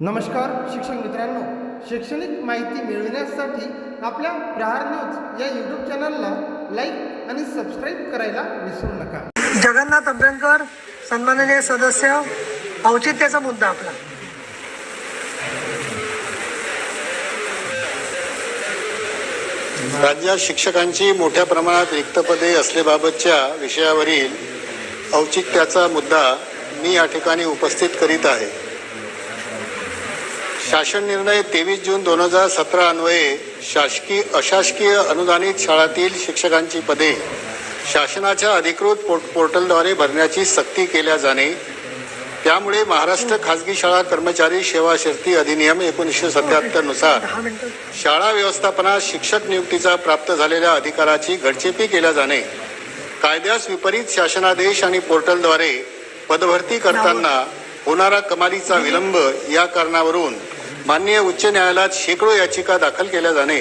नमस्कार शिक्षक मित्रांनो. शैक्षणिक माहिती मिळविण्यासाठी आपल्या प्रहार न्यूज या यूट्यूब चॅनलला लाईक आणि सबस्क्राईब करायला विसरू नका. जगन्नाथ अभ्यंकर सन्माननीय सदस्य औचित्याचा मुद्दा आपला. राज्यात शिक्षकांची मोठ्या प्रमाणात रिक्त पदे असल्याबाबतच्या विषयावरील औचित्याचा मुद्दा मी या ठिकाणी उपस्थित करीत आहे. शासन निर्णय तेवीस जून दोन हजार सतरा अन्वये शासकीय अशासकीय अनुदानित शाळातील शिक्षकांची पदे. शासनाच्या अधिकृत पोर्ट पोर्टलद्वारे भरण्याची सक्ती केल्या जाणे. त्यामुळे महाराष्ट्र खाजगी शाळा कर्मचारी सेवा शर्ती अधिनियम एकोणीसशे सत्याहत्तरनुसार शाळा व्यवस्थापनात शिक्षक नियुक्तीचा प्राप्त झालेल्या अधिकाराची घडचेपी केल्या जाणे. कायद्यास विपरीत शासनादेश आणि पोर्टलद्वारे पदभरती करताना होणारा कमालीचा विलंब या कारणावरून माननीय उच्च न्यायालयात शेकडो याचिका दाखल केल्या जाणे.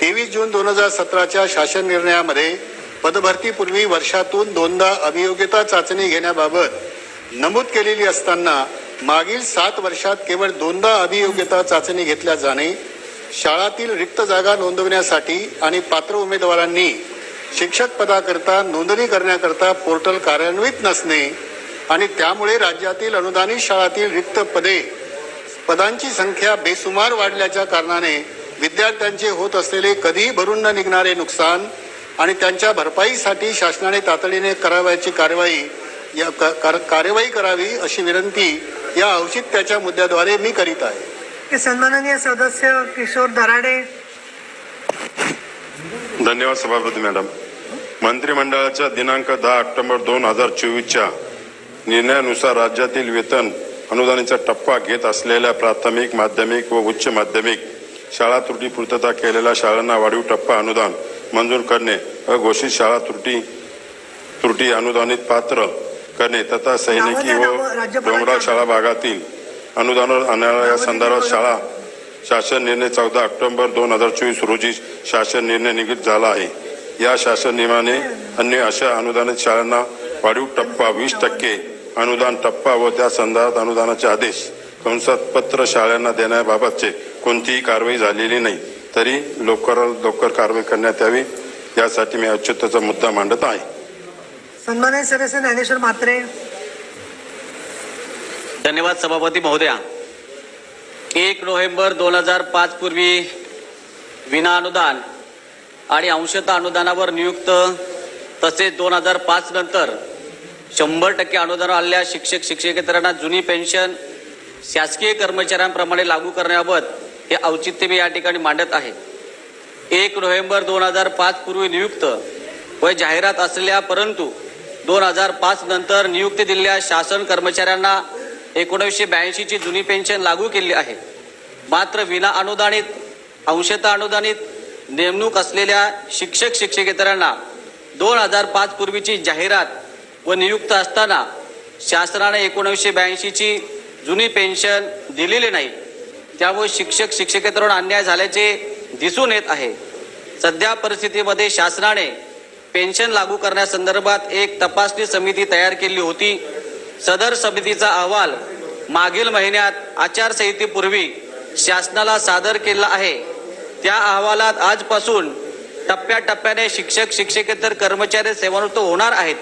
तेवीस जून दोन हजार सतराच्या शासन निर्णयामध्ये पदभरतीपूर्वी वर्षातून दोनदा अभियोग्यता चाचणी घेण्याबाबत नमूद केलेली असताना मागील सात वर्षात केवळ दोनदा अभियोग्यता चाचणी घेतल्या जाणे शाळातील रिक्त जागा नोंदवण्यासाठी आणि पात्र उमेदवारांनी शिक्षक पदाकरता नोंदणी करण्याकरता पोर्टल कार्यान्वित नसणे आणि त्यामुळे राज्यातील अनुदानित शाळातील रिक्त पदे पदांची संख्या बेसुमार वाढल्याच्या कारणाने विद्यार्थ्यांचे होत असलेले कधीही भरून न निघणारे नुकसान आणि त्यांच्या भरपाईसाठी शासनाने तातडीने करावयाची कारवाई या क- कार- कार्यवाही करावी अशी विनंती या औचित्याच्या मुद्द्याद्वारे मी करीत आहे. की सन्माननीय सदस्य किशोर दराडे. धन्यवाद सभापती मॅडम. मंत्रिमंडळाच्या दिनांक दहा ऑक्टोबर दोन हजार चोवीसच्या निर्णयानुसार राज्यातील वेतन अनुदानाचा टप्पा घेत असलेल्या प्राथमिक माध्यमिक व उच्च माध्यमिक शाळा त्रुटी पूर्तता केलेल्या शाळांना वाढीव टप्पा अनुदान मंजूर करणे अघोषित शाळा त्रुटी त्रुटी अनुदानित पात्र करणे तथा सैनिकी व डोंगराळ शाळा भागातील अनुदानावर आणणाऱ्या संदर्भात शाळा शासन निर्णय चौदा ऑक्टोबर दोन हजार चोवीस रोजी शासन निर्णय निघित झाला आहे. या शासन नियमाने अन्य अशा अनुदानित शाळांना वाढीव टप्पा वीस टक्के अनुदान टप्पा व त्या संदर्भात अनुदानाचे आदेश. कंसात पत्र शाळांना देण्याबाबतचे कोणतीही कारवाई झालेली नाही. तरी लवकरात लवकर कारवाई करण्यात यावी यासाठी मी औचित्याचा मुद्दा मांडत आहे. सन्माननीय सदस्य ज्ञानेश्वर म्हात्रे. धन्यवाद सभापती महोदया. एक नोव्हेंबर दोन हजार पाच पूर्वी विना अनुदान आणि अंशतः अनुदानावर नियुक्त तसेच दोन हजार पाच नंतर शंभर टक्के अनुदान आलेल्या शिक्षक शिक्षकेतरांना जुनी पेन्शन शासकीय कर्मचाऱ्यांप्रमाणे लागू करण्याबाबत हे औचित्य मी या ठिकाणी मांडत आहे. एक नोव्हेंबर दोन हजार पाच पूर्वी नियुक्त व जाहिरात असलेल्या परंतु दोन हजार पाच नंतर नियुक्ती दिलेल्या शासन कर्मचाऱ्यांना एकोणीसशे ब्याऐंशीची जुनी पेन्शन लागू केली आहे. मात्र विना अनुदानित अंशतः अनुदानित नेमणूक असलेल्या शिक्षक शिक्षकेतरांना दोन हजार पाच पूर्वीची जाहिरात व नियुक्त असताना शासनाने एकोणीसशे ब्याऐंशीची जुनी पेन्शन दिलेली नाही. त्यामुळे शिक्षक शिक्षकेतरून अन्याय झाल्याचे दिसून येत आहे. सध्या परिस्थितीमध्ये शासनाने पेन्शन लागू करण्यासंदर्भात एक तपासणी समिती तयार केली होती. सदर समितीचा अहवाल मागील महिन्यात आचारसंहितेपूर्वी शासनाला सादर केला आहे. त्या अहवालात आजपासून टप्प्याटप्प्याने शिक्षक शिक्षकेतर कर्मचारी सेवानिवृत्त होणार आहेत.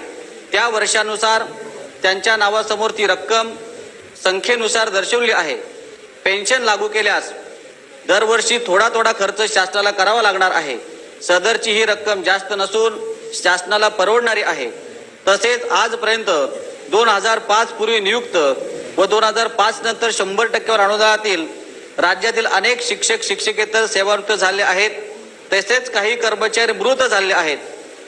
त्या वर्षानुसार त्यांच्या नावासमोर ती रक्कम संख्येनुसार दर्शवली आहे. पेन्शन लागू केल्यास दरवर्षी थोडा थोडा खर्च शासनाला करावा लागणार आहे. सदरची ही रक्कम जास्त नसून शासनाला परवडणारी आहे. तसेच आजपर्यंत दोन हजार पाच पूर्वी नियुक्त व दोन हजार पाच नंतर शंभर टक्क्यावर अनुदानातील राज्यातील अनेक शिक्षक शिक्षकेतर सेवानिवृत्त झाले आहेत. तसेच काही कर्मचारी मृत झाले आहेत.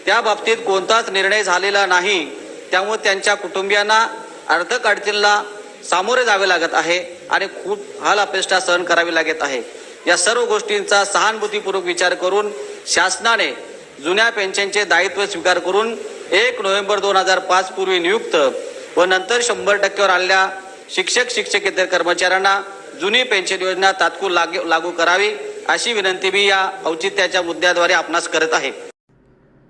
त्या बाबतीत कोणताच निर्णय झालेला नाही. त्यामुळे त्यांच्या कुटुंबियांना आर्थिक अडचणीला सामोरे जावे लागत आहे आणि खूप हाल अपेष्टा सहन करावी लागत आहे. या सर्व गोष्टींचा सहानुभूतीपूर्वक विचार करून शासनाने जुन्या पेन्शनचे दायित्व स्वीकार करून एक नोव्हेंबर दोन हजार पाच पूर्वी नियुक्त व नंतर शंभर टक्क्यावर आलेल्या शिक्षक शिक्षकेतर कर्मचाऱ्यांना जुनी पेन्शन योजना तात्कुल लागू करावी अशी विनंती मी या औचित्याच्या मुद्द्याद्वारे आपणास करत आहे.